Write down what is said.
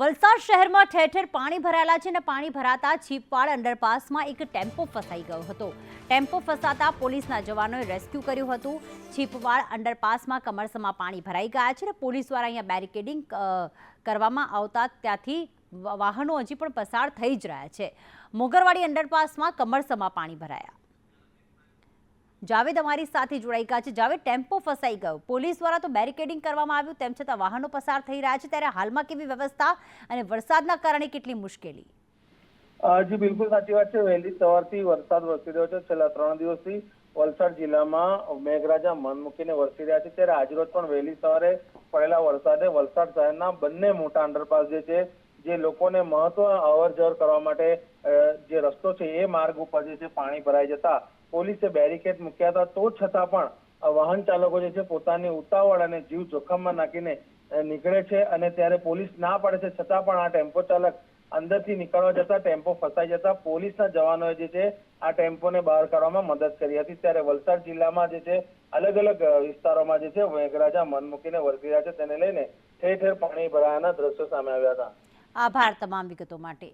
વલસાડ શહેરમાં ઠેર ઠેર પાણી ભરાયેલા છે અને પાણી ભરાતા છીપવાડ અંડરપાસમાં એક ટેમ્પો ફસાઈ ગયો હતો. ટેમ્પો ફસાતા પોલીસના જવાનોએ રેસ્ક્યુ કર્યું હતું. છીપવાડ અંડરપાસમાં કમરસમાં પાણી ભરાઈ ગયા છે અને પોલીસ દ્વારા અહીંયા બેરિકેડિંગ કરવામાં આવતા ત્યાંથી વાહનો હજી પણ પસાર થઈ જ રહ્યા છે. મોગરવાડી અંડરપાસમાં કમરસમાં પાણી ભરાયા. જાવેદ અમારી સાથે જોડાઈ ગયા છે. જાવેદ, ટેમ્પો ફસાઈ ગયો. પોલીસ દ્વારા તો બેરિકેડિંગ કરવામાં આવ્યું. તેમ છતાં વાહનો પસાર થઈ રહ્યા છે. ત્યારે હાલમાં કેવી વ્યવસ્થા અને વરસાદના કારણે કેટલી મુશ્કેલી? જી, બિલકુલ સાચી વાત છે. વહેલી સવારથી વરસાદ વરસી રહ્યો છે. છેલ્લા ત્રણ દિવસથી વલસાડ જિલ્લામાં મેઘરાજા મન મૂકીને વરસી રહ્યા છે. ત્યારે આજરોજ પણ વહેલી સવારે પડેલા વરસાદે વલસાડ શહેરના બંને મોટા અંડરપાસ જે છે જે લોકોને મહત્વ અવર જવર કરવા માટે જે રસ્તો છે એ માર્ગ ઉપર જે છે પાણી ભરાઈ જતા, પોલીસે બેરિકેડ મૂક્યા હતા. તો છતાં પણ વાહન ચાલકો જે છે પોતાની ઉતાવળ અને જીવ જોખમમાં નાખીને નીકળે છે અને ત્યારે પોલીસ ના પાડે છે. છતાં પણ આ ટેમ્પો ચાલક અંદરથી નીકળવા જતા, ટેમ્પો ફસાઈ જતા પોલીસના જવાનોએ જે છે આ ટેમ્પોને બહાર કાઢવામાં મદદ કરી હતી. ત્યારે વલસાડ જિલ્લામાં જે છે અલગ અલગ વિસ્તારોમાં જે છે મેઘરાજા મન મૂકીને વરસી રહ્યા છે. તેને લઈને ઠેર ઠેર પાણી ભરાયાના દ્રશ્યો સામે આવ્યા હતા. આભાર તમામ વિગતો માટે.